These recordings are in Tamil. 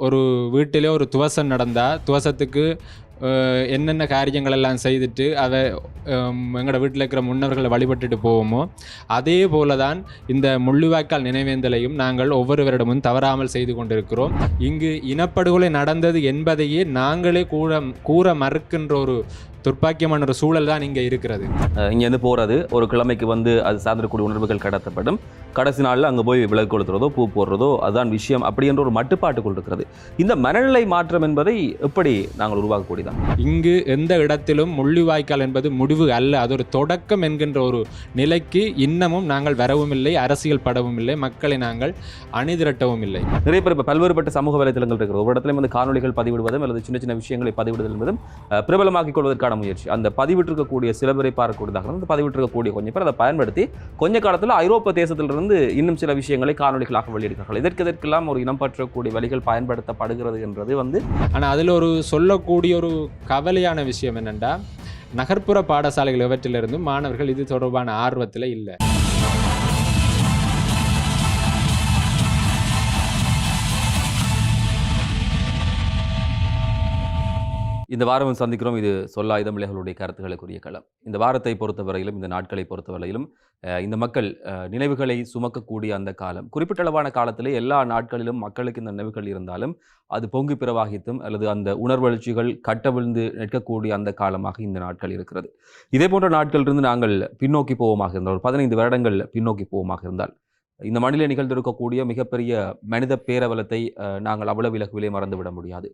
ஒரு வீட்டிலே ஒரு துவசம் நடந்தால் துவசத்துக்கு என்னென்ன காரியங்கள் எல்லாம் செய்துட்டு அதை எங்களோட வீட்டில் இருக்கிற முன்னவர்களை வழிபட்டுட்டு போவோமோ அதே போல தான் இந்த முள்ளுவாய்க்கால் நினைவேந்தலையும் நாங்கள் ஒவ்வொரு வருடமும் தவறாமல் செய்து கொண்டிருக்கிறோம். இங்கு இனப்படுகொலை நடந்தது என்பதையே நாங்களே கூற கூற மறுக்கின்ற ஒரு துர்ப்பாக்கியமான ஒரு சூழல் தான் இங்கே இருக்கிறது. இங்கேருந்து போகிறது ஒரு கிழமைக்கு வந்து அது சார்ந்திருக்கூடிய உணர்வுகள் கடத்தப்படும். கடைசி நாளில் அங்கே போய் விலகு கொடுத்துறதோ பூ போடுறதோ அதுதான் விஷயம் அப்படி என்ற ஒரு மட்டுப்பாட்டுக்குள் இருக்கிறது. இந்த மனநிலை மாற்றம் என்பதை எப்படி நாங்கள் உருவாக்கக்கூடிய உருவாக்கக்கூடியதான் இங்கு எந்த இடத்திலும் முள்ளிவாய்க்கால் என்பது முடிவு அல்ல. அது ஒரு தொடக்கம் என்கின்ற ஒரு நிலைக்கு இன்னமும் நாங்கள் வரவும் இல்லை அரசியல் படவும் இல்லை மக்களை நாங்கள் அணிதிரட்டவும் இல்லை நிறைய பேர் இப்போ பல்வேறுபட்ட சமூக வலைத்தளங்கள் இருக்கிறது. ஒவ்வொரு இடத்துலையும் வந்து காணொலிகள் பதிவிடுவதும் அல்லது சின்ன சின்ன விஷயங்களை பதிவிடுதல் என்பதும் பிரபலமாக்கிக் கொள்வதற்கான முயற்சி. அந்த பதிவிட்டிருக்கக்கூடிய சில பேரை பார்க்கக்கூடியதாக இருந்து பதிவிட்டிருக்கக்கூடிய கொஞ்சம் பேர் அதை பயன்படுத்தி கொஞ்ச காலத்தில் ஐரோப்பிய தேசத்திலிருந்து இன்னும் சில விஷயங்களை காணொலிகளாக வெளியிடுகிறார்கள். இதற்கு இதற்கெல்லாம் ஒரு இனம் பற்றக்கூடிய வழிகள் பயன்படுத்தப்படுகிறது என்றது வந்து ஆனால் அதில் ஒரு சொல்லக்கூடிய ஒரு கவலையான விஷயம் என்னென்னா நகர்ப்புற பாடசாலைகள் இவற்றிலிருந்து மாணவர்கள் இது தொடர்பான ஆர்வத்தில் இல்லை. இந்த வாரம் சந்திக்கிறோம். இது சொல்ல இதமிழர்களுடைய கருத்துக்களுக்குரிய களம். இந்த வாரத்தை பொறுத்தவரையிலும் இந்த நாட்களை பொறுத்தவரையிலும் இந்த மக்கள் நினைவுகளை சுமக்கக்கூடிய அந்த காலம். குறிப்பிட்ட அளவான காலத்திலே எல்லா நாட்களிலும் மக்களுக்கு இந்த நினைவுகள் இருந்தாலும் அது பொங்கி பிறவாகித்தும் அல்லது அந்த உணர்வெழுச்சிகள் கட்டவிழ்ந்து நிற்கக்கூடிய அந்த காலமாக இந்த நாட்கள் இருக்கிறது. இதே போன்ற நாட்களிலிருந்து நாங்கள் பின்னோக்கி போவோமாக இருந்தால் ஒரு பதினைந்து வருடங்கள் பின்னோக்கி போவோமாக இருந்தால் இந்த மண்ணிலே நிகழ்ந்திருக்கக்கூடிய மிகப்பெரிய மனித பேரவலத்தை அஹ், நாங்கள் அவ்வளவு விலகுவிலே மறந்துவிட முடியாது.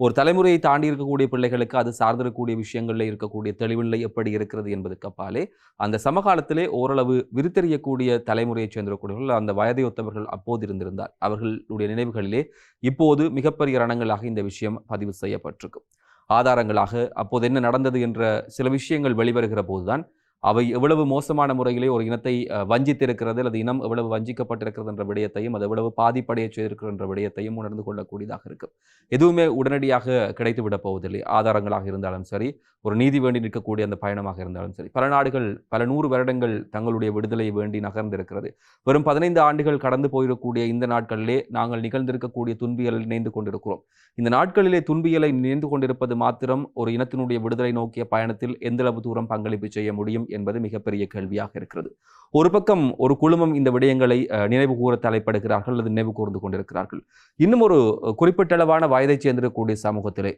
ஒரு தலைமுறையை தாண்டி இருக்கக்கூடிய பிள்ளைகளுக்கு அது சார்ந்திருக்கக்கூடிய விஷயங்களில் இருக்கக்கூடிய தெளிவில்லை எப்படி இருக்கிறது என்பதுக்கு அப்பாலே அந்த சமகாலத்திலே ஓரளவு விருத்தெறியக்கூடிய தலைமுறையைச் சேர்ந்திருக்கக்கூடியவர்கள் அந்த வயதை ஒத்தவர்கள் அப்போது இருந்திருந்தார். அவர்களுடைய நினைவுகளிலே இப்போது மிகப்பெரிய ரணங்களாக இந்த விஷயம் பதிவு செய்யப்பட்டிருக்கும் ஆதாரங்களாக அப்போது என்ன நடந்தது என்ற சில விஷயங்கள் வெளிவருகிற போதுதான் அவை எவ்வளவு மோசமான முறையிலே ஒரு இனத்தை வஞ்சித்திருக்கிறது அல்லது இனம் எவ்வளவு வஞ்சிக்கப்பட்டிருக்கிறது என்ற விடயத்தையும் அது எவ்வளவு பாதிப்படைய செய்திருக்கிறது என்ற விடயத்தையும் உணர்ந்து கொள்ளக்கூடியதாக இருக்கும். எதுவுமே உடனடியாக கிடைத்து விட போவதில்லை. ஆதாரங்களாக இருந்தாலும் சரி ஒரு நீதி வேண்டி நிற்கக்கூடிய அந்த பயணமாக இருந்தாலும் சரி. பல நாடுகள் பல நூறு வருடங்கள் தங்களுடைய விடுதலை வேண்டி நகர்ந்திருக்கிறது. வெறும் பதினைந்து ஆண்டுகள் கடந்து போயிருக்கக்கூடிய இந்த நாட்களிலே நாங்கள் நிகழ்ந்திருக்கக்கூடிய துன்பியலை நினைந்து கொண்டிருக்கிறோம். இந்த நாட்களிலே துன்பியலை நினைந்து கொண்டிருப்பது மாத்திரம் ஒரு இனத்தினுடைய விடுதலை நோக்கிய பயணத்தில் எந்தளவு தூரம் பங்களிப்பு செய்ய முடியும் என்பது மிகப்பெரிய கேள்வியாக இருக்கிறது. ஒரு பக்கம் ஒரு குழுமம் இந்த விடயங்களை நினைவு கூற தலைப்படுகிறார்கள் அல்லது நினைவு கூர்ந்து கொண்டிருக்கிறார்கள். இன்னும் ஒரு குறிப்பிட்டளவான வயதைச் சேர்ந்திருக்கக்கூடிய சமூகத்திலே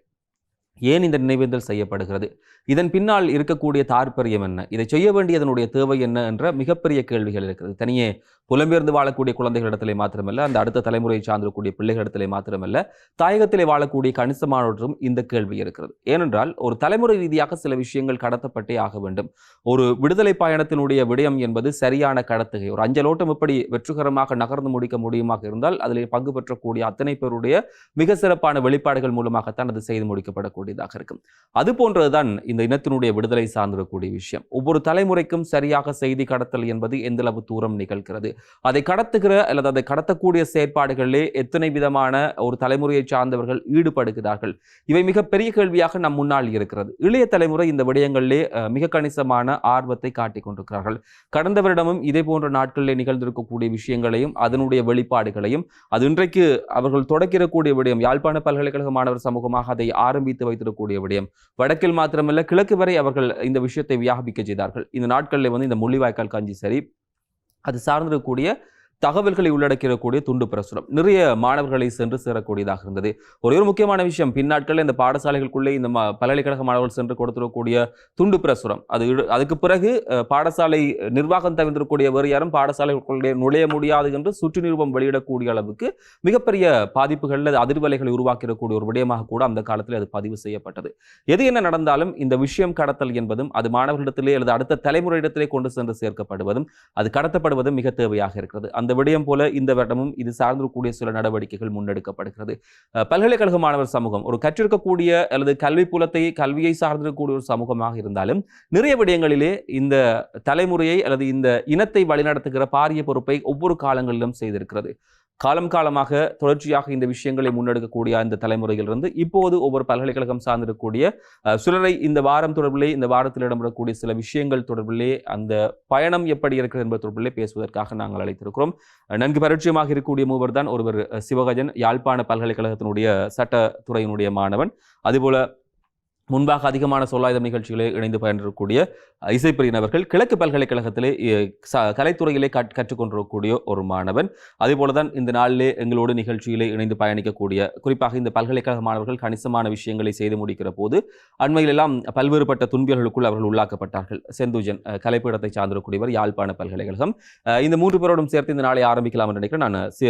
ஏன் இந்த நினைவேந்தல் செய்யப்படுகிறது? இதன் பின்னால் இருக்கக்கூடிய தாற்பயம் என்ன? இதை செய்ய வேண்டியதனுடைய தேவை என்ன என்ற மிகப்பெரிய கேள்விகள் இருக்கிறது. தனியே புலம்பெயர்ந்து வாழக்கூடிய குழந்தைகளிடத்திலே மாத்திரமல்ல அந்த அடுத்த தலைமுறையை சார்ந்திருக்கக்கூடிய பிள்ளைகளிடத்திலே மாத்திரமல்ல தாயகத்திலே வாழக்கூடிய கணிசமானவற்றும் இந்த கேள்வி இருக்கிறது. ஏனென்றால் ஒரு தலைமுறை ரீதியாக சில விஷயங்கள் கடத்தப்பட்டே ஆக வேண்டும். ஒரு விடுதலை பயணத்தினுடைய விடயம் என்பது சரியான கடத்துகை. ஒரு அஞ்சலோட்டம் எப்படி வெற்றிகரமாக நகர்ந்து முடிக்க முடியுமாக இருந்தால் அதில் பங்கு பெற்றக்கூடிய அத்தனை பேருடைய மிக சிறப்பான வெளிப்பாடுகள் மூலமாகத்தான் அது செய்து முடிக்கப்படக்கூடியதாக இருக்கும். அது போன்றதுதான் இந்த இனத்தினுடைய விடுதலை சார்ந்திருக்கக்கூடிய விஷயம். ஒவ்வொரு தலைமுறைக்கும் சரியாக செய்தி கடத்தல் என்பது எந்தளவு தூரம் நிகழ்கிறது? அதை கடத்துகிற அல்லது அதை கடத்தக்கூடிய செயற்பாடுகளிலே எத்தனை விதமான ஒரு தலைமுறையை சார்ந்தவர்கள் ஈடுபடுகிறார்கள்? இவை மிகப்பெரிய கேள்வியாக நம் முன்னால் இருக்கிறது. இளைய தலைமுறை இந்த விடயங்களிலே மிக கணிசமான ஆர்வத்தை காட்டிக் கொண்டிருக்கிறார்கள். கடந்த வருடமும் இதே போன்ற நாட்களிலே நிகழ்ந்திருக்கக்கூடிய விஷயங்களையும் அதனுடைய வெளிப்பாடுகளையும் அது இன்றைக்கு அவர்கள் தொடக்கிறக்கூடிய விடயம் யாழ்ப்பாண பல்கலைக்கழக மாணவர் சமூகமாக அதை ஆரம்பித்து வைத்திருக்கக்கூடிய விடயம். வடக்கில் மாத்திரமல்ல கிழக்கு வரை அவர்கள் இந்த விஷயத்தை வியாபிக்க செய்தார்கள். இந்த நாட்களில் வந்து இந்த முள்ளிவாய்க்கால் காஞ்சி சரி அது சார்ந்திருக்கக்கூடிய தகவல்களை உள்ளடக்கிடக்கூடிய துண்டு பிரசுரம். நிறைய மாணவர்களை சென்று சேரக்கூடியதாக இருந்தது. ஒரே ஒரு முக்கியமான விஷயம் பின்னாட்களில் இந்த பாடசாலைகளுக்குள்ளே இந்த பல்கலைக்கழக மாணவர்கள் சென்று கொடுத்துடக்கூடிய துண்டு பிரசுரம். அது அதுக்கு பிறகு பாடசாலை நிர்வாகம் தவிர்த்திருக்கக்கூடிய வேறு யாரும் பாடசாலைகளுக்குள்ளே நுழைய முடியாது என்று சுற்று நிருபம் வெளியிடக்கூடிய அளவுக்கு மிகப்பெரிய பாதிப்புகள் அதிர்வலைகளை உருவாக்கிடக்கூடிய ஒரு விடயமாக கூட அந்த காலத்தில் அது பதிவு செய்யப்பட்டது. எது என்ன நடந்தாலும் இந்த விஷயம் கடத்தல் என்பதும் அது மாணவர்களிடத்திலே அல்லது அடுத்த தலைமுறையிடத்திலே கொண்டு சென்று சேர்க்கப்படுவதும் அது கடத்தப்படுவதும் மிக தேவையாக இருக்கிறது. அந்த விடயம் போல இந்த வருடமும் இது சார்ந்திருக்கக்கூடிய சில நடவடிக்கைகள் முன்னெடுக்கப்படுகிறது. பல்கலைக்கழக மாணவர் சமூகம் ஒரு கற்றிருக்கக்கூடிய அல்லது கல்வி புலத்தை கல்வியை சார்ந்திருக்கக்கூடிய ஒரு சமூகமாக இருந்தாலும் நிறைய விடயங்களிலே இந்த தலைமுறையை அல்லது இந்த இனத்தை வழிநடத்துகிற பாரிய பொறுப்பை ஒவ்வொரு காலங்களிலும் செய்திருக்கிறது. காலம் காலமாக தொடர்ச்சியாக இந்த விஷயங்களை முன்னெடுக்கக்கூடிய அந்த தலைமுறையிலிருந்து இப்போது ஒவ்வொரு பல்கலைக்கழகம் சார்ந்திருக்கக்கூடிய சிலரை இந்த வாரம் தொடர்பிலே இந்த வாரத்தில் இடம்பெறக்கூடிய சில விஷயங்கள் தொடர்பிலே அந்த பயணம் எப்படி இருக்கிறது என்பது தொடர்பிலே பேசுவதற்காக நாங்கள் அழைத்திருக்கிறோம். நன்கு பரிச்சயமாக இருக்கக்கூடிய மூவர் தான் ஒருவர் சிவகஜன் யாழ்ப்பாண பல்கலைக்கழகத்தினுடைய சட்டத்துறையினுடைய மாணவன். அதுபோல முன்பாக அதிகமான சொல்லாயுதம் நிகழ்ச்சிகளில் இணைந்து பயின்றக்கூடிய இசைப்பிரியினவர்கள் அவர்கள் கிழக்கு பல்கலைக்கழகத்திலே கலைத்துறையிலே கற் கற்றுக்கொண்டிருக்கக்கூடிய ஒரு மாணவன். அதேபோல தான் இந்த நாளிலே எங்களோடு நிகழ்ச்சியிலே இணைந்து பயணிக்கக்கூடிய குறிப்பாக இந்த பல்கலைக்கழக மாணவர்கள் கணிசமான விஷயங்களை செய்து முடிக்கிற போது அண்மையிலெல்லாம் பல்வேறுபட்ட துன்பியர்களுக்குள் அவர்கள் உள்ளாக்கப்பட்டார்கள். செந்தூஜன் கலைப்பீடத்தை சார்ந்திருக்கூடியவர் யாழ்ப்பாண பல்கலைக்கழகம். அஹ், இந்த மூன்று பேரோடும் சேர்த்து இந்த நாளை ஆரம்பிக்கலாம் என்று நினைக்கிறேன். நான் சி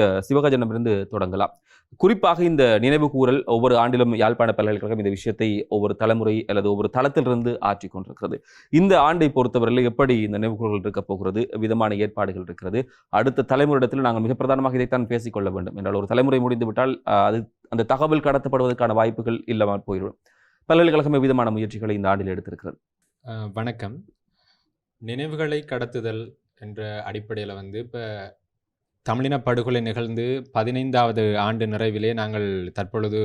தொடங்கலாம். குறிப்பாக இந்த நினைவு கூறல் ஒவ்வொரு ஆண்டிலும் யாழ்ப்பாண பல்கலைக்கழகம் இந்த விஷயத்தை ஒவ்வொரு தலைமுறை அல்லது ஒவ்வொரு தளத்திலிருந்து ஆற்றி கொண்டிருக்கிறது. இந்த ஆண்டை பொறுத்தவரையில் எப்படி இந்த நினைவுகள் கூறல் இருக்க போகிறது விதமான ஏற்பாடுகள் இருக்கிறது அடுத்த தலைமுறையிடத்தில் நாங்கள் மிக பிரதானமாக இதைத்தான் பேசிக்கொள்ள வேண்டும். என்றால் ஒரு தலைமுறை முடிந்துவிட்டால் அது அந்த தகவல் கடத்தப்படுவதற்கான வாய்ப்புகள் இல்லாமல் போயிடும் பல்கலைக்கழகம் விதமான முயற்சிகளை இந்த ஆண்டில் எடுத்திருக்கிறது. வணக்கம். நினைவுகளை கடத்துதல் என்ற அடிப்படையில் வந்து இப்போ தமிழின படுகொலை நிகழ்ந்து பதினைந்தாவது ஆண்டு நிறைவிலே நாங்கள் தற்பொழுது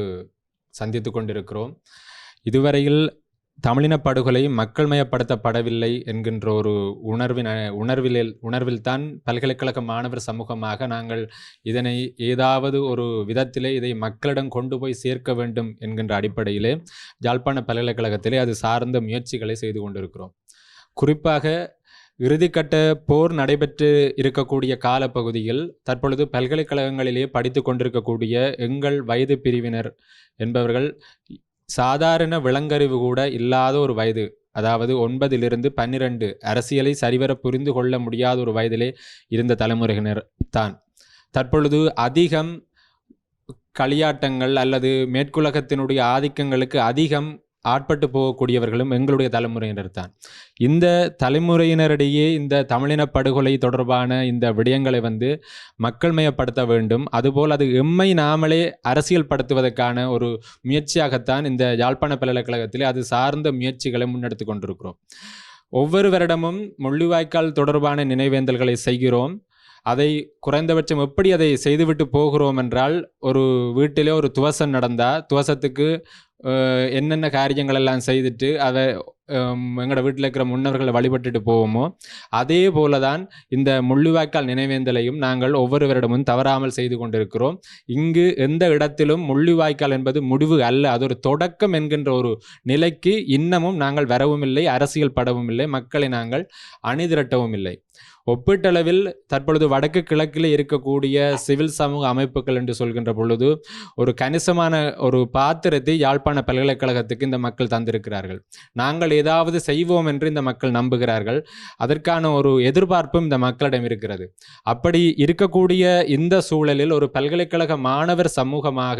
சந்தித்து கொண்டிருக்கிறோம். இதுவரையில் தமிழின படுகொலை மக்கள்மயப்படுத்தப்படவில்லை என்கின்ற ஒரு உணர்வின் அ- உணர்வில் உணர்வில்தான் பல்கலைக்கழக மாணவர் சமூகமாக நாங்கள் இதனை ஏதாவது ஒரு விதத்திலே இதை மக்களிடம் கொண்டு போய் சேர்க்க வேண்டும் என்கின்ற அடிப்படையிலே யாழ்ப்பாண பல்கலைக்கழகத்திலே அது சார்ந்த முயற்சிகளை செய்து கொண்டிருக்கிறோம். குறிப்பாக இறுதிக்கட்ட போர் நடைபெற்று இருக்கக்கூடிய காலப்பகுதியில் தற்பொழுது பல்கலைக்கழகங்களிலே படித்து கொண்டிருக்கக்கூடிய எங்கள் வயது பிரிவினர் என்பவர்கள் சாதாரண விலங்கறிவு கூட இல்லாத ஒரு வயது அதாவது ஒன்பதிலிருந்து பன்னிரண்டு அரசியலை சரிவர புரிந்து கொள்ள முடியாத ஒரு வயதிலே இருந்த தலைமுறையினர் தான். தற்பொழுது அதிகம் களியாட்டங்கள் அல்லது மேற்குலகத்தினுடைய ஆதிக்கங்களுக்கு அதிகம் ஆட்பட்டு போகக்கூடியவர்களும் எங்களுடைய தலைமுறையினர் தான் இந்த தலைமுறையினரிடையே இந்த தமிழின படுகொலை தொடர்பான இந்த விடயங்களை வந்து மக்கள் மயப்படுத்த வேண்டும். அதுபோல் அது எம்மை நாமளே அரசியல் படுத்துவதற்கான ஒரு முயற்சியாகத்தான் இந்த யாழ்ப்பாண பல்கலைக்கழகத்திலே அது சார்ந்த முயற்சிகளை முன்னெடுத்து கொண்டிருக்கிறோம். ஒவ்வொரு வருடமும் முள்ளிவாய்க்கால் தொடர்பான நினைவேந்தல்களை செய்கிறோம். அதை குறைந்தபட்சம் எப்படி அதை செய்துவிட்டு போகிறோம் என்றால் ஒரு வீட்டிலே ஒரு துவசம் நடந்தால் துவசத்துக்கு என்னென்ன காரியங்கள் எல்லாம் செய்துட்டு அதை எங்களோட வீட்டில் இருக்கிற முன்னவர்களை வழிபட்டுட்டு போவோமோ அதே போல தான் இந்த முள்ளிவாய்க்கால் நினைவேந்தலையும் நாங்கள் ஒவ்வொரு வருடமும் தவறாமல் செய்து கொண்டிருக்கிறோம் இங்கு எந்த இடத்திலும் முள்ளிவாய்க்கால் என்பது முடிவு அல்ல அது ஒரு தொடக்கம் என்கின்ற ஒரு நிலைக்கு இன்னமும் நாங்கள் வரவும் இல்லை அரசியல் படவும் இல்லை மக்களை நாங்கள் அணிதிரட்டவும் இல்லை ஒப்பீட்டளவில் தற்பொழுது வடக்கு கிழக்கில் இருக்கக்கூடிய சிவில் சமூக அமைப்புகள் என்று சொல்கின்ற பொழுது ஒரு கணிசமான ஒரு பாத்திரத்தை யாழ்ப்பாண பல்கலைக்கழகத்துக்கு இந்த மக்கள் தந்திருக்கிறார்கள். நாங்கள் ஏதாவது செய்வோம் என்று இந்த மக்கள் நம்புகிறார்கள். அதற்கான ஒரு எதிர்பார்ப்பும் இந்த மக்களிடம் இருக்கிறது. அப்படி இருக்கக்கூடிய இந்த சூழலில் ஒரு பல்கலைக்கழக மாணவர் சமூகமாக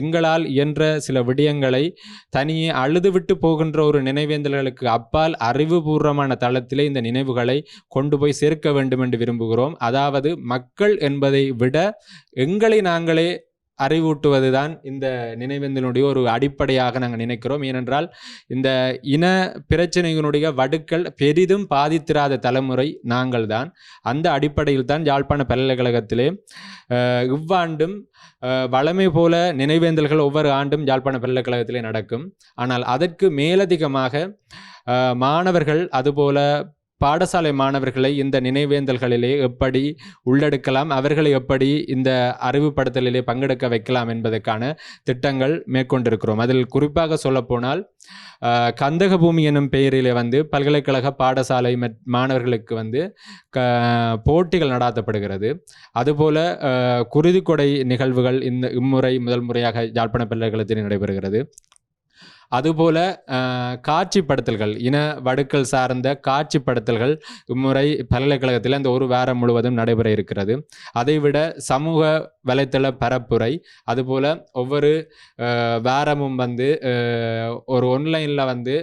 எங்களால் இயன்ற சில விடயங்களை தனியே அழுதுவிட்டு போகின்ற ஒரு நினைவேந்தல்களுக்கு அப்பால் அறிவுபூர்வமான தளத்திலே இந்த நினைவுகளை கொண்டு போய் சேர்க்க வேண்டும் என்று விரும்புகிறோம். அதாவது மக்கள் என்பதை விட எங்களை நாங்களே அறிவூட்டுவதுதான் இந்த நினைவேந்தலுடைய ஒரு அடிப்படையாக நாங்கள் நினைக்கிறோம். ஏனென்றால் இந்த இன பிரச்சனைகளுடைய வடுக்கள் பெரிதும் பாதித்திராத தலைமுறை நாங்கள் தான் அந்த அடிப்படையில் தான் யாழ்ப்பாண பல்கலைக்கழகத்திலே அஹ், இவ்வாண்டும் அஹ், வழமை போல நினைவேந்தல்கள் ஒவ்வொரு ஆண்டும் யாழ்ப்பாண பல்கலைக்கழகத்திலே நடக்கும். ஆனால் அதற்கு மேலதிகமாக அஹ், மாணவர்கள் அதுபோல பாடசாலை மாணவர்களை இந்த நினைவேந்தல்களிலே எப்படி உள்ளெடுக்கலாம் அவர்களை எப்படி இந்த அறிவுப்படுத்தலிலே பங்கெடுக்க வைக்கலாம் என்பதற்கான திட்டங்கள் மேற்கொண்டிருக்கிறோம். அதில் குறிப்பாக சொல்லப்போனால் கந்தக பூமி எனும் பெயரிலே வந்து பல்கலைக்கழக பாடசாலை மாணவர்களுக்கு வந்து க போட்டிகள் நடாத்தப்படுகிறது. அதுபோல அஹ், குருதிக்கொடை நிகழ்வுகள் இந்த இம்முறை முதல் முறையாக யாழ்ப்பாண பல்கலைக்கழகத்தில் நடைபெறுகிறது. அதுபோல காட்சிப்படுத்தல்கள் இன வடுக்கள் சார்ந்த காட்சிப்படுத்தல்கள் இம்முறை பல்கலைக்கழகத்தில் அந்த ஒரு வாரம் முழுவதும் நடைபெற இருக்கிறது. அதைவிட சமூக வலைத்தள பரப்புரை அதுபோல ஒவ்வொரு வாரமும் வந்து ஒரு ஒன்லைனில் வந்து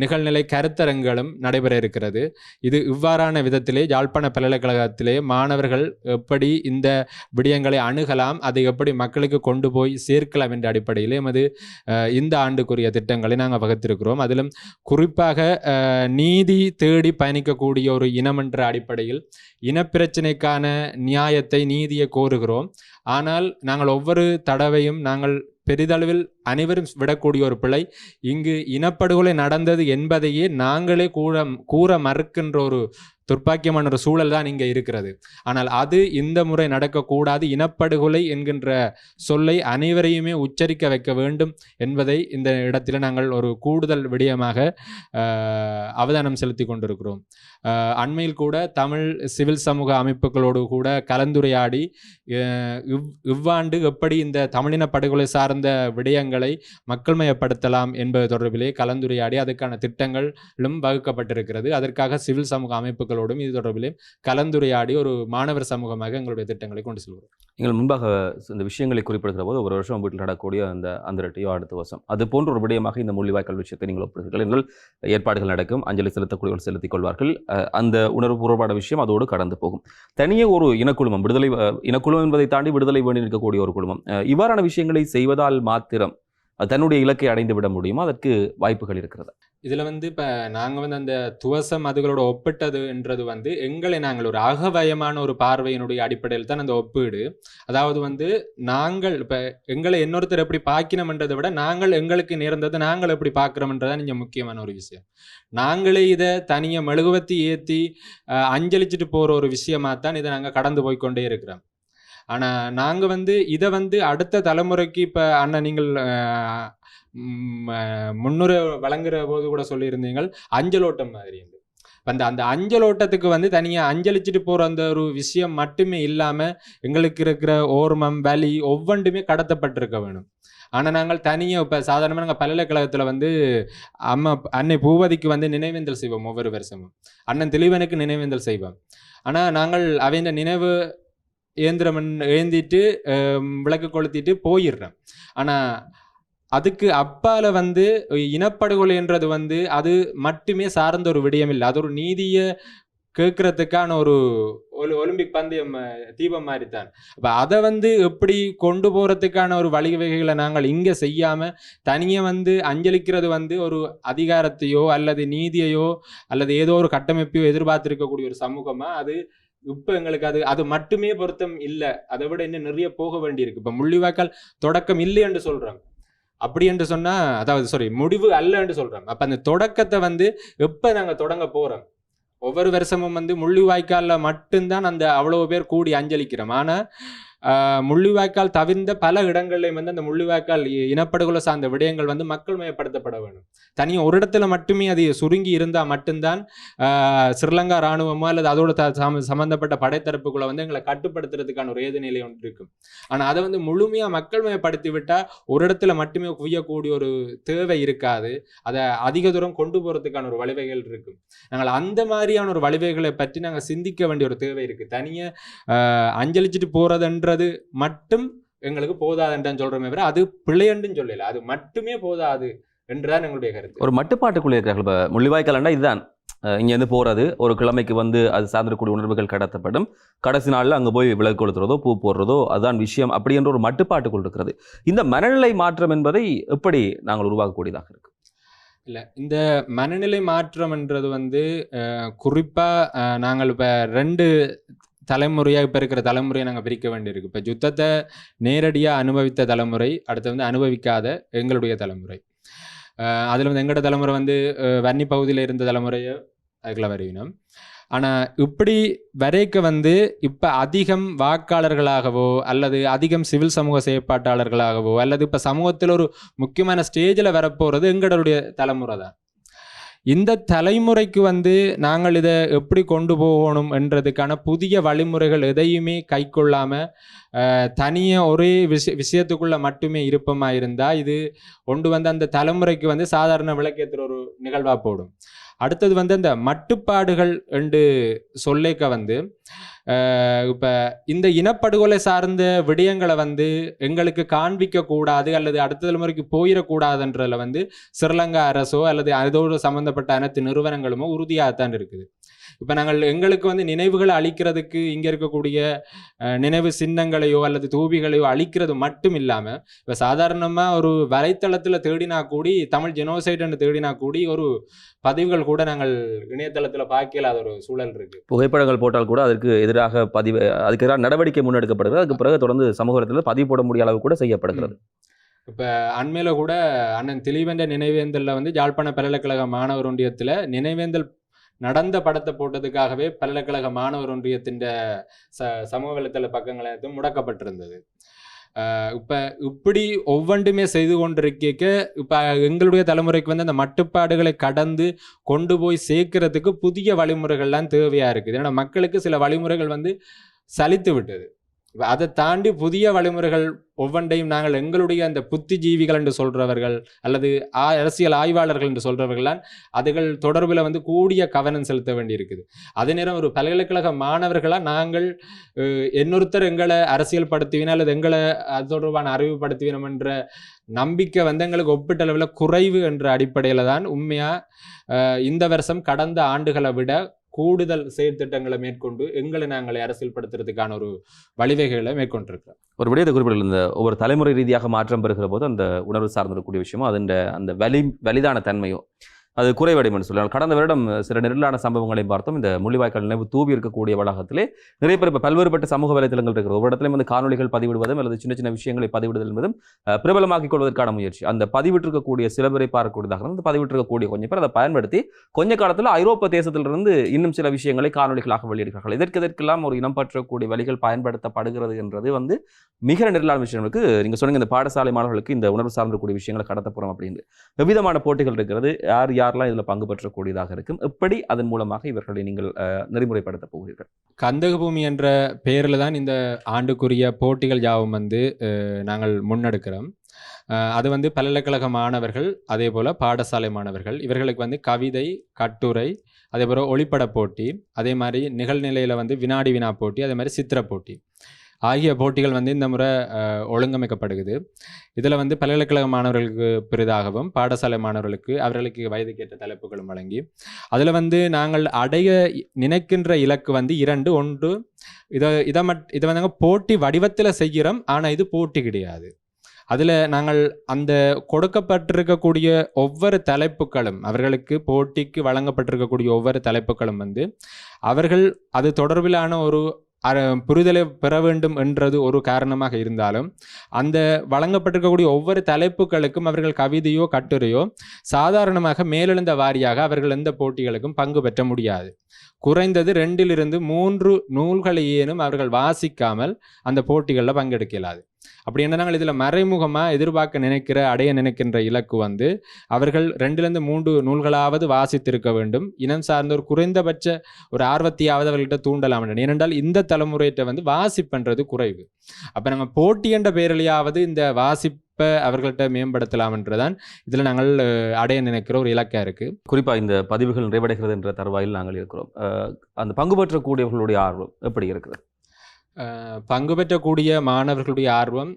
நிகழ்நிலை கருத்தரங்களும் நடைபெற இருக்கிறது. இது இவ்வாறான விதத்திலே யாழ்ப்பாண பல்கலைக்கழகத்திலே மாணவர்கள் எப்படி இந்த விடயங்களை அணுகலாம் அதை எப்படி மக்களுக்கு கொண்டு போய் சேர்க்கலாம் என்ற அடிப்படையிலே எமது இந்த ஆண்டுக்குரிய திட்டங்களை நாங்கள் வகுத்திருக்கிறோம். அதிலும் குறிப்பாக நீதி தேடி பயணிக்கக்கூடிய ஒரு இனம் என்ற அடிப்படையில் இனப்பிரச்சினைக்கான நியாயத்தை நீதியை கோருகிறோம். ஆனால் நாங்கள் ஒவ்வொரு தடவையும் நாங்கள் பெரிதளவில் அனைவரும் விடக்கூடிய ஒரு பிழை. இங்கு இனப்படுகொலை நடந்தது என்பதையே நாங்களே கூற கூற மறுக்கின்ற ஒரு துர்ப்பாக்கியமான ஒரு சூழல் தான் இங்கே இருக்கிறது. ஆனால் அது இந்த முறை நடக்கக்கூடாது. இனப்படுகொலை என்கின்ற சொல்லை அனைவரையுமே உச்சரிக்க வைக்க வேண்டும் என்பதை இந்த இடத்தில் நாங்கள் ஒரு கூடுதல் விடயமாக அவதானம் செலுத்தி கொண்டிருக்கிறோம். அண்மையில் கூட தமிழ் சிவில் சமூக அமைப்புகளோடு கூட கலந்துரையாடி இவ் இவ்வாண்டு எப்படி இந்த தமிழின படுகொலை சார்ந்த விடயங்கள் மக்கள்மயப்படுத்தலாம் என்பது தொடர்பிலே கலந்துரையாடி அதுக்கான திட்டங்களும் வகுக்கப்பட்டிருக்கிறது. அதற்காக சிவில் சமூக அமைப்புகளோடும் இது தொடர்பிலே கலந்துரையாடி ஒரு மாணவர் சமூகமாக எங்களுடைய திட்டங்களை கொண்டு செல்கிறோம். நீங்கள் முன்பாக இந்த விஷயங்களை குறிப்பிடுகிற போது ஒரு வருஷம் வீட்டில் நடக்கக்கூடிய அந்த அந்த ரெட்டையோ அடுத்த வருஷம். அது போன்ற ஒரு விடயமாக இந்த முள்ளிவாய்க்கால் விஷயத்தை நீங்கள் ஒப்புகிறீர்கள் என்றால் ஏற்பாடுகள் நடக்கும். அஞ்சலி செலுத்தக்கூடியவர்கள் செலுத்திக் கொள்வார்கள். அந்த உணர்வுபூர்வமான விஷயம் அதோடு கடந்து போகும். தனியே ஒரு இனக்குழுமம் விடுதலை இனக்குழுமம் என்பதை தாண்டி விடுதலை வேண்டி நிற்கக்கூடிய ஒரு குழுமம். இவ்வாறான விஷயங்களை செய்வதால் மாத்திரம் தன்னுடைய இலக்கை அடைந்து விட முடியுமா? அதற்கு வாய்ப்புகள் இருக்கிறது. இதில் வந்து இப்போ நாங்கள் வந்து அந்த துவசம் அதுகளோட ஒப்பிட்டதுன்றது வந்து எங்களை நாங்கள் ஒரு அகவயமான ஒரு பார்வையினுடைய அடிப்படையில் தான் அந்த ஒப்பீடு. அதாவது வந்து நாங்கள் இப்போ எங்களை இன்னொருத்தர் எப்படி பார்க்கணுமன்றதை விட நாங்கள் எங்களுக்கு நேர்ந்தது நாங்கள் எப்படி பார்க்குறோம்ன்றதான் இங்கே முக்கியமான ஒரு விஷயம். நாங்களே இதை தனியாக மெழுகுவத்தி ஏற்றி அஞ்சலிச்சிட்டு போகிற ஒரு விஷயமாக தான் இதை நாங்கள் கடந்து போய்கொண்டே இருக்கிறோம். ஆனால் நாங்கள் வந்து இதை வந்து அடுத்த தலைமுறைக்கு இப்போ அண்ணன் நீங்கள் முன்னுரை வழங்குற போது கூட சொல்லியிருந்தீங்கள் அஞ்சலோட்டம் மாதிரி என்று. அந்த அந்த அஞ்சலோட்டத்துக்கு வந்து தனியாக அஞ்சலிச்சிட்டு போகிற அந்த ஒரு விஷயம் மட்டுமே இல்லாமல் எங்களுக்கு இருக்கிற ஓர்மம் வலி ஒவ்வொன்றுமே கடத்தப்பட்டிருக்க வேணும். ஆனால் நாங்கள் தனியாக இப்போ சாதாரணமாக நாங்கள் பல்கலைக்கழகத்தில் வந்து அம்மா அன்னை பூவதிக்கு வந்து நினைவேந்தல் செய்வோம் ஒவ்வொரு வருஷமும். அண்ணன் தெளிவனுக்கு நினைவேந்தல் செய்வோம். ஆனால் நாங்கள் அவைந்த நினைவு இயந்திரம் ஏந்திட்டு விளக்கு கொளுத்திட்டு போயிடுறோம் ஆனால் அதுக்கு அப்பால வந்து இனப்படுகொலைன்றது வந்து அது மட்டுமே சார்ந்த ஒரு விடயம் இல்லை அது ஒரு நீதியை கேட்கறதுக்கான ஒரு ஒலி ஒலிம்பிக் பந்தயம் தீபம் மாதிரி தான் அப்போ அதை வந்து எப்படி கொண்டு போகிறதுக்கான ஒரு வழிவகைகளை நாங்கள் இங்கே செய்யாமல் தனியாக வந்து அஞ்சலிக்கிறது வந்து ஒரு அதிகாரத்தையோ அல்லது நீதியையோ அல்லது ஏதோ ஒரு கட்டமைப்பையோ எதிர்பார்த்துருக்கக்கூடிய ஒரு சமூகமாக அது இப்போ எங்களுக்கு அது அது மட்டுமே பொருத்தம் இல்லை. அதை விட இன்னும் நிறைய போக வேண்டியிருக்கு. இப்போ முள்ளிவாய்க்கால் தொடக்கம் இல்லை என்று சொல்றாங்க. அப்படி என்று சொன்னா அதாவது சாரி முடிவு அல்ல என்று சொல்றோம் அப்ப அந்த தொடக்கத்தை வந்து எப்ப நாங்க தொடங்க போறோம்? ஒவ்வொரு வருஷமும் வந்து முள்ளிவாய்க்கால்ல மட்டும்தான் அந்த அவ்வளவு பேர் கூடி அஞ்சலிக்கிறோம். ஆனால் முள்ளிவாய்க்கால் தவிர்ந்த பல இடங்கள்லையும் வந்து அந்த முள்ளிவாய்க்கால் இனப்படுகொலை சார்ந்த விடயங்கள் வந்து மக்கள் மயப்படுத்தப்பட வேணும் தனியாக ஒரு இடத்துல மட்டுமே அது சுருங்கி இருந்தால் மட்டும்தான் ஆஹ், ஸ்ரீலங்கா இராணுவமோ அல்லது அதோட த- சம்ம- சம்பந்தப்பட்ட படைத்தரப்புக்குள்ள வந்து எங்களை கட்டுப்படுத்துறதுக்கான ஒரு ஏது நிலை ஒன்று இருக்கும். ஆனால் அதை வந்து முழுமையாக மக்கள் மயப்படுத்தி விட்டால் ஒரு இடத்துல மட்டுமே குவியக்கூடிய ஒரு தேவை இருக்காது. அதை அதிக தூரம் கொண்டு போகிறதுக்கான ஒரு வழிவகைகள் இருக்கும். நாங்கள் அந்த மாதிரியான ஒரு வழிவகைகளை பற்றி நாங்கள் சிந்திக்க வேண்டிய ஒரு தேவை இருக்குது தனியாக அஞ்சலிச்சிட்டு போகிறதுன்றது மட்டும் எங்களுக்கு போதாதுன்றான்னு சொல்கிறோமே தவிர அது பிள்ளையண்டுன்னு சொல்லல. அது மட்டுமே போதாது என்றுதான் எங்களுடைய கருத்து. ஒரு மட்டுப்பாட்டுக்குள்ளே இருக்கிறார்கள் இப்போ முள்ளிவாய்க்கால்னா இதுதான். இங்கேருந்து போகிறது ஒரு கிழமைக்கு வந்து அது சார்ந்திருக்கக்கூடிய உணர்வுகள் கடத்தப்படும். கடைசி நாளில் அங்கே போய் விளக்கு கொளுத்துறதோ பூ போடுறதோ அதுதான் விஷயம் அப்படி என்ற ஒரு மட்டுப்பாட்டுக்குள் இருக்கிறது. இந்த மனநிலை மாற்றம் என்பதை எப்படி நாங்கள் உருவாக்கக்கூடியதாக இருக்கு? இல்லை இந்த மனநிலை மாற்றம்ன்றது வந்து குறிப்பாக நாங்கள் இப்போ ரெண்டு தலைமுறையாக இப்போ இருக்கிற தலைமுறையை நாங்கள் பிரிக்க வேண்டியிருக்கு. இப்போ யுத்தத்தை நேரடியாக அனுபவித்த தலைமுறை அடுத்து வந்து அனுபவிக்காத எங்களுடைய தலைமுறை. அதில் வந்து எங்களோட தலைமுறை வந்து வன்னி பகுதியில் இருந்த தலைமுறையை அதுக்குள்ள வருவினோம். ஆனால் இப்படி வரைக்க வந்து இப்போ அதிகம் வாக்காளர்களாகவோ அல்லது அதிகம் சிவில் சமூக செயற்பாட்டாளர்களாகவோ அல்லது இப்போ சமூகத்தில் ஒரு முக்கியமான ஸ்டேஜில் வரப்போகிறது எங்களுடைய தலைமுறை தான் இந்த தலைமுறைக்கு வந்து நாங்கள் இதை எப்படி கொண்டு போகணும் என்றதுக்கான புதிய வழிமுறைகள் எதையுமே கை கொள்ளாமல் தனியாக ஒரே விஷய விஷயத்துக்குள்ளே மட்டுமே இருப்பமாக இருந்தால் இது கொண்டு வந்து அந்த தலைமுறைக்கு வந்து சாதாரண விளக்கேற்றுற ஒரு நிகழ்வாக போடும். அடுத்தது வந்து அந்த மட்டுப்பாடுகள் என்று சொல்லேக்க வந்து இப்போ இந்த இனப்படுகொலை சார்ந்த விடயங்களை வந்து எங்களுக்கு காண்பிக்க கூடாது அல்லது அடுத்த தலைமுறைக்கு போயிடக்கூடாதுன்றதுல வந்து ஸ்ரீலங்கா அரசோ அல்லது அதோடு சம்பந்தப்பட்ட அனைத்து நிறுவனங்களுமோ உறுதியாகத்தான் இருக்குது. இப்போ நாங்கள் எங்களுக்கு வந்து நினைவுகளை அழிக்கிறதுக்கு இங்கே இருக்கக்கூடிய நினைவு சின்னங்களையோ அல்லது தூபிகளையோ அழிக்கிறது மட்டும் இல்லாமல் இப்போ சாதாரணமாக ஒரு வலைத்தளத்தில் தேடினா கூடி தமிழ் ஜெனோசைடுன்னு தேடினா கூடி ஒரு பதிவுகள் கூட நாங்கள் இணையதளத்தில் பார்க்கல அது ஒரு சூழல் இருக்கு. புகைப்படங்கள் போட்டால் கூட அதற்கு எதிராக பதிவு அதுக்கு எதிராக நடவடிக்கை முன்னெடுக்கப்படுகிறது. அதுக்கு பிறகு தொடர்ந்து சமூக வலைத்தளத்தில் பதிவு போட முடிய அளவு கூட செய்யப்படுகிறது. இப்போ அண்மையில் கூட அண்ணன் திலீவென்ற நினைவேந்தலில் வந்து யாழ்ப்பாண பல்கலைக்கழக மாணவர் ஒன்றியத்தில் நினைவேந்தல் நடந்த படத்தை போட்டதுக்காகவே பல்கலைக்கழக மாணவர் ஒன்றியத்தின் ச சமூக வலைத்தள பக்கங்கள் முடக்கப்பட்டிருந்தது. இப்போ இப்படி ஒவ்வொன்றுமே செய்து கொண்டிருக்க இப்போ எங்களுடைய தலைமுறைக்கு வந்து அந்த மட்டுப்பாடுகளை கடந்து கொண்டு போய் சேர்க்கறதுக்கு புதிய வழிமுறைகள்லாம் தேவையாக இருக்குது. ஏன்னா மக்களுக்கு சில வழிமுறைகள் வந்து சலித்து விட்டது. இப்ப அதை தாண்டி புதிய வழிமுறைகள் ஒவ்வொன்றையும் நாங்கள் எங்களுடைய அந்த புத்திஜீவிகள் என்று சொல்கிறவர்கள் அல்லது ஆ- அரசியல் ஆய்வாளர்கள் என்று சொல்கிறவர்கள்லாம் அதுகள் தொடர்பில் வந்து கூடிய கவனம் செலுத்த வேண்டியிருக்குது. அதே நேரம் ஒரு பல்கலைக்கழக மாணவர்களாக நாங்கள் இன்னொருத்தர் எங்களை அரசியல் படுத்துவினா அல்லது எங்களை அது தொடர்பான அறிவுப்படுத்துவினோம் என்ற நம்பிக்கை வந்து எங்களுக்கு ஒப்பீட்டளவில் குறைவு என்ற அடிப்படையில் தான் உண்மையாக இந்த வருஷம் கடந்த ஆண்டுகளை விட கூடுதல் செயற்திட்டங்களை மேற்கொண்டு எங்களை நாங்களை அரசியல்படுத்துறதுக்கான ஒரு வழிவகைகளை மேற்கொண்டிருக்கிறோம். ஒரு விடயத்தை குறிப்பிடல இந்த ஒவ்வொரு தலைமுறை ரீதியாக மாற்றம் பெறுகிற போது அந்த உணர்வு சார்ந்திருக்கக்கூடிய விஷயமும் அதன் அந்த வலி வலிதான தன்மையோ அது குறைவடையும் என்று சொல்லலாம் கடந்த வருடம் சில நெருளான சம்பவங்களை பார்த்தோம். இந்த முள்ளிவாய்க்கால் நினைவு தூவி இருக்கக்கூடிய வளாகத்திலே நிறைய பேர் இப்போ பல்வேறுபட்ட சமூக வலைத்தளங்கள் இருக்கிறது. ஒவ்வொரு இடத்துலையும் வந்து காணொலிகள் பதிவிடுவதும் அல்லது சின்ன சின்ன விஷயங்களை பதிவிடுதல் என்பதும் பிரபலமாக்கிக் கொள்வதற்கான முயற்சி. அந்த பதிவிட்டிருக்கக்கூடிய சில பேரை பார்க்கக்கூடியதாக இருந்து பதிவிட்டிருக்கக்கூடிய கொஞ்சம் பேர் அதை பயன்படுத்தி கொஞ்ச காலத்தில் ஐரோப்பிய தேசத்திலிருந்து இன்னும் சில விஷயங்களை காணொலிகளாக வெளியிடுகிறார்கள். இதற்கு இதற்கெல்லாம் ஒரு இனம் பற்றக்கூடிய வழிகள் பயன்படுத்தப்படுகிறது என்றது வந்து மிக நிரலான விஷயங்களுக்கு நீங்கள் நீங்க சொன்னீங்க இந்த பாடசாலை மாணவர்களுக்கு இந்த உணர்வு சார்ந்தக்கூடிய விஷயங்களை கடத்த அப்படின்னு விதமான போட்டிகள் இருக்கிறது. யார் யாரெல்லாம் இதில் பங்கு பெற்றக்கூடியதாக இருக்கும் எப்படி அதன் மூலமாக இவர்களை நீங்கள் நெறிமுறைப்படுத்த போகிறீர்கள்? கந்தகபூமி என்ற பெயரில் தான் இந்த ஆண்டுக்குரிய போட்டிகள் யாவும் வந்து நாங்கள் முன்னெடுக்கிறோம். அது வந்து பல்கலைக்கழக மாணவர்கள் அதே போல் பாடசாலை மாணவர்கள் இவர்களுக்கு வந்து கவிதை கட்டுரை அதே போல் ஒளிப்பட போட்டி அதே மாதிரி நிகழ்நிலையில் வந்து வினாடி வினா போட்டி அதே மாதிரி சித்திர போட்டி. ஆகிய போட்டிகள் வந்து இந்த முறை ஒழுங்கமைக்கப்படுகிறது. இதில் வந்து பல்கலைக்கழக மாணவர்களுக்கு பெரிதாகவும் பாடசாலை மாணவர்களுக்கு அவர்களுக்கு வயதுக்கேற்ற தலைப்புகளும் வழங்கி அதில் வந்து நாங்கள் அடைய நினைக்கின்ற இலக்கு வந்து இரண்டு ஒன்று இதை இதை மட் இதை வந்து நாங்கள் போட்டி வடிவத்தில் செய்கிறோம் ஆனால் இது போட்டி கிடையாது. அதில் நாங்கள் அந்த கொடுக்கப்பட்டிருக்கக்கூடிய ஒவ்வொரு தலைப்புகளும் அவர்களுக்கு போட்டிக்கு வழங்கப்பட்டிருக்கக்கூடிய ஒவ்வொரு தலைப்புகளும் வந்து அவர்கள் அது தொடர்பிலான ஒரு புரிதலை பெற வேண்டும் என்றது ஒரு காரணமாக இருந்தாலும் அந்த வழங்கப்பட்டிருக்கக்கூடிய ஒவ்வொரு தலைப்புகளுக்கும் அவர்கள் கவிதையோ கட்டுரையோ சாதாரணமாக மேலெழுந்த வாரியாக அவர்கள் எந்த போட்டிகளுக்கும் பங்கு பெற்ற முடியாது. குறைந்தது ரெண்டிலிருந்து மூன்று நூல்களையேனும் அவர்கள் வாசிக்காமல் அந்த போட்டிகளில் பங்கெடுக்க இயலாது அப்படி என்ன நாங்கள் இதில் மறைமுகமாக எதிர்பார்க்க நினைக்கிற அடைய நினைக்கின்ற இலக்கு வந்து அவர்கள் ரெண்டுலேருந்து மூன்று நூல்களாவது வாசித்திருக்க வேண்டும். இனம் சார்ந்த ஒரு குறைந்தபட்ச ஒரு ஆர்வத்தையாவது அவர்கள்ட்ட தூண்டலாம் ஏனென்றால் இந்த தலைமுறையிட்ட வந்து வாசிப்புன்றது குறைவு. அப்போ நாங்கள் போட்டி என்ற பெயரிலேயாவது இந்த வாசிப்பை அவர்கள்ட்ட மேம்படுத்தலாம்ன்றதான் இதில் நாங்கள் அடைய நினைக்கிற ஒரு இலக்காக இருக்குது குறிப்பா இந்த பதிவுகள் நிறைவடைகிறது என்ற தருவாயில் நாங்கள் இருக்கிறோம். அஹ், அந்த பங்கு பெற்றக்கூடியவர்களுடைய ஆர்வம் எப்படி இருக்கிறது? பங்கு பெற்றக்கூடிய மாணவர்களுடைய ஆர்வம்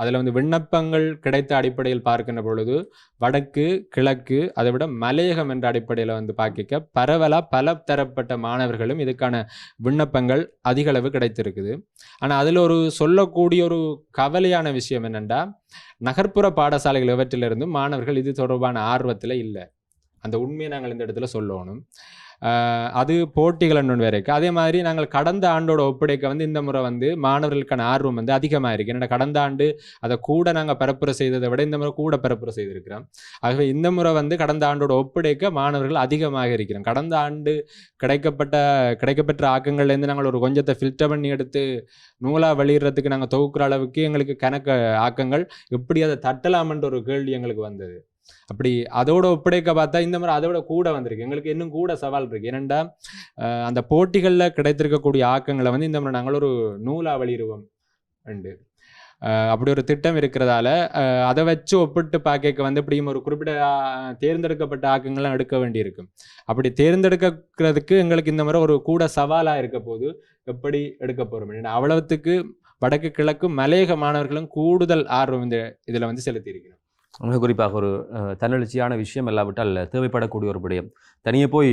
அதில் வந்து விண்ணப்பங்கள் கிடைத்த அடிப்படையில் பார்க்கின்ற பொழுது வடக்கு கிழக்கு அதை விட மலையகம் என்ற அடிப்படையில் வந்து பார்க்க பரவலாக பல தரப்பட்ட மாணவர்களும் இதுக்கான விண்ணப்பங்கள் அதிக அளவு கிடைத்திருக்குது. ஆனால் அதில் ஒரு சொல்லக்கூடிய ஒரு கவலையான விஷயம் என்னென்னா நகர்ப்புற பாடசாலைகள் இவற்றிலிருந்து மாணவர்கள் இது தொடர்பான ஆர்வத்தில் இல்லை. அந்த உண்மையை நாங்கள் இந்த இடத்துல சொல்லணும். அது போட்டிகள் ஒன்று வேற இருக்குது அதே மாதிரி நாங்கள் கடந்த ஆண்டோட ஒப்படைக்க வந்து இந்த முறை வந்து மாணவர்களுக்கான ஆர்வம் வந்து அதிகமாக இருக்குது ஏன்னா கடந்த ஆண்டு அதை கூட நாங்கள் பரப்புரை செய்ததை விட இந்த முறை கூட பரப்புரை செய்திருக்கிறோம். ஆகவே இந்த முறை வந்து கடந்த ஆண்டோட ஒப்படைக்க மாணவர்கள் அதிகமாக இருக்கிறோம். கடந்த ஆண்டு கிடைக்கப்பட்ட கிடைக்கப்பெற்ற ஆக்கங்கள்லேருந்து நாங்கள் ஒரு கொஞ்சத்தை ஃபில்டர் பண்ணி எடுத்து நூலாக வெளியிடுறதுக்கு நாங்கள் தொகுக்கிற அளவுக்கு எங்களுக்கு கணக்கு ஆக்கங்கள் எப்படி அதை தட்டலாம்ன்ற ஒரு கேள்வி எங்களுக்கு வந்தது. அப்படி அதோட ஒப்படைக்க பார்த்தா இந்த மாதிரி அதோட கூட வந்திருக்கு. எங்களுக்கு இன்னும் கூட சவால் இருக்கு. ஏனெண்டா அந்த போட்டிகளில் கிடைத்திருக்கக்கூடிய ஆக்கங்களை வந்து இந்த மாதிரி நாங்கள் ஒரு நூலா வெளியிடுவோம் உண்டு. அஹ் அப்படி ஒரு திட்டம் இருக்கிறதால அதை வச்சு ஒப்பிட்டு பார்க்க வந்து இப்படியும் ஒரு குறிப்பிட்ட தேர்ந்தெடுக்கப்பட்ட ஆக்கங்கள்லாம் எடுக்க வேண்டியிருக்கும் அப்படி தேர்ந்தெடுக்கிறதுக்கு எங்களுக்கு இந்த முறை ஒரு கூட சவாலாக இருக்க போது எப்படி எடுக்க போகிறோம் அவ்வளவுத்துக்கு வடக்கு கிழக்கு மலையக மாணவர்களும் கூடுதல் ஆர்வம் இந்த இதில் வந்து செலுத்தியிருக்கிறோம். மிக குறிப்பாக ஒரு தன்னெழுச்சியான விஷயம் இல்லாவிட்டால் தேவைப்படக்கூடிய ஒரு விடயம். தனியே போய்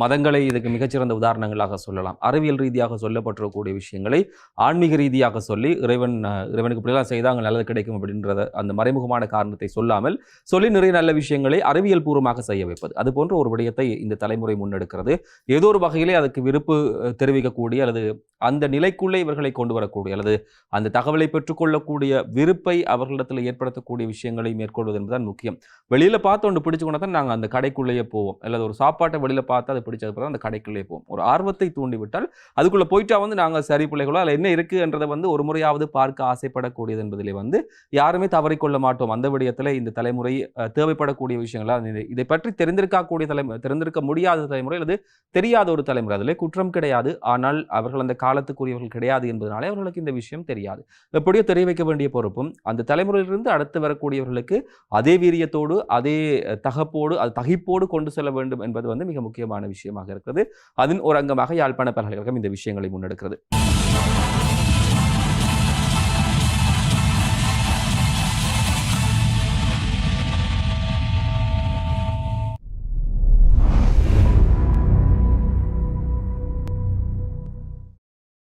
மதங்களை இதுக்கு மிகச்சிறந்த உதாரணங்களாக சொல்லலாம். அறிவியல் ரீதியாக சொல்லப்பட்டிருக்கக்கூடிய விஷயங்களை ஆன்மீக ரீதியாக சொல்லி இறைவன் இறைவனுக்கு இப்படிலாம் செய்தாங்க நல்லது கிடைக்கும் அப்படின்றத அந்த மறைமுகமான காரணத்தை சொல்லாமல் சொல்லி நிறைய நல்ல விஷயங்களை அறிவியல் பூர்வமாக செய்ய வைப்பது. அது போன்ற ஒரு விடயத்தை இந்த தலைமுறை முன்னெடுக்கிறது. ஏதோ ஒரு வகையிலே அதுக்கு விருப்பு தெரிவிக்கக்கூடிய அல்லது அந்த நிலைக்குள்ளே இவர்களை கொண்டு வரக்கூடிய அல்லது அந்த தகவலை பெற்றுக்கொள்ளக்கூடிய விருப்பை அவர்களிடத்தில் ஏற்படுத்தக்கூடிய விஷயங்களை மேற்கொள்வது என்பதுதான் முக்கியம். வெளியில் பார்த்து ஒன்று பிடிச்சு கொண்டா தான் நாங்கள் அந்த கடைக்குள்ளேயே போவோம். அல்லது ஒரு சாப்பாட்டை வெளியில பார்த்து அதை பிடிச்சது பிறகு அந்த கடைக்குள்ளே போவோம் ஒரு ஆர்வத்தை தூண்டிவிட்டால் அதுக்குள்ள போயிட்டா வந்து நாங்கள் சரி பிள்ளைகளோ அதில் என்ன இருக்குன்றதை வந்து ஒரு முறையாவது பார்க்க ஆசைப்படக்கூடியது என்பதிலே வந்து யாருமே தவறிக்கொள்ள மாட்டோம். அந்த விடயத்தில் இந்த தலைமுறை தேவைப்படக்கூடிய விஷயங்களா இதை பற்றி தெரிந்திருக்கக்கூடிய தலைமுறை தெரிந்திருக்க முடியாத தலைமுறை அல்லது தெரியாத ஒரு தலைமுறை அதில் குற்றம் கிடையாது. ஆனால் அவர்கள் அந்த காலத்துக்குரியவர்கள் கிடையாது என்பதனாலே அவர்களுக்கு இந்த விஷயம் தெரியாது. எப்படியோ தெரிய வைக்க வேண்டிய பொறுப்பும் அந்த தலைமுறையிலிருந்து அடுத்து வரக்கூடியவர்களுக்கு அதே வீரியத்தோடு அதே தகப்போடு அது தகிப்போடு கொண்டு செல்ல வேண்டும் வேண்டும் என்பது வந்து மிக முக்கியமான விஷயமாக இருக்கிறது. அதன் ஒரு அங்கமாக யாழ்ப்பாண பல்கலைக்கழகம் இந்த விஷயங்களை முன்னெடுக்கிறது.